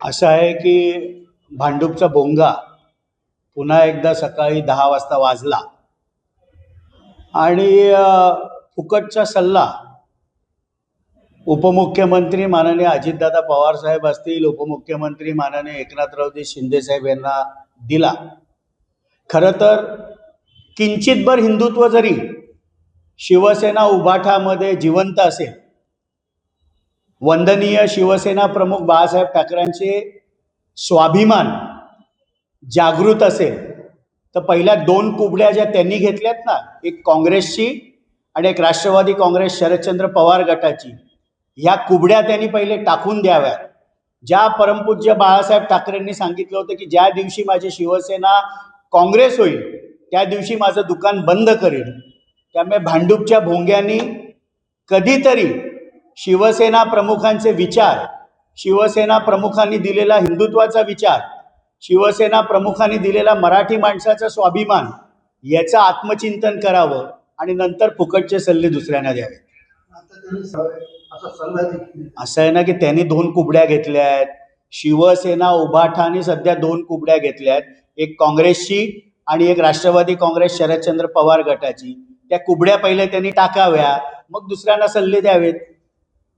असं आहे की भांडूपचा बोंगा पुन्हा एकदा सकाळी दहा वाजता वाजला. आणि फुकटचा सल्ला उपमुख्यमंत्री माननीय अजितदादा पवार साहेब असतील उपमुख्यमंत्री माननीय एकनाथरावजी शिंदेसाहेब यांना दिला. खरं तर किंचितभर हिंदुत्व जरी शिवसेना उभाठामध्ये जिवंत असेल वंदनीय शिवसेना प्रमुख बाळासाहेब ठाकरेंचे स्वाभिमान जागृत असेल तर पहिल्या दोन कुबड्या ज्या त्यांनी घेतल्यात ना एक काँग्रेसची आणि एक राष्ट्रवादी काँग्रेस शरदचंद्र पवार गटाची ह्या कुबड्या त्यांनी पहिले टाकून द्याव्यात. ज्या परमपूज्य बाळासाहेब ठाकरेंनी सांगितलं होतं की ज्या दिवशी माझी शिवसेना काँग्रेस होईल त्या दिवशी माझं दुकान बंद करेल त्यामुळे भांडूपच्या भोंग्यांनी कधीतरी शिवसेना प्रमुखांचे विचार शिवसेना प्रमुखांनी दिलेला हिंदुत्वाचा विचार शिवसेना प्रमुखांनी दिलेला मराठी माणसाचा स्वाभिमान याचं आत्मचिंतन करावं आणि नंतर फुकटचे सल्ले दुसऱ्यांना द्यावे असं आहे ना की त्यांनी दोन कुबड्या घेतल्या आहेत शिवसेना उभाठाने सध्या दोन कुबड्या घेतल्या आहेत एक काँग्रेसची आणि एक राष्ट्रवादी काँग्रेस शरदचंद्र पवार गटाची. त्या कुबड्या पहिले त्यांनी टाकाव्या मग दुसऱ्यांना सल्ले द्यावेत.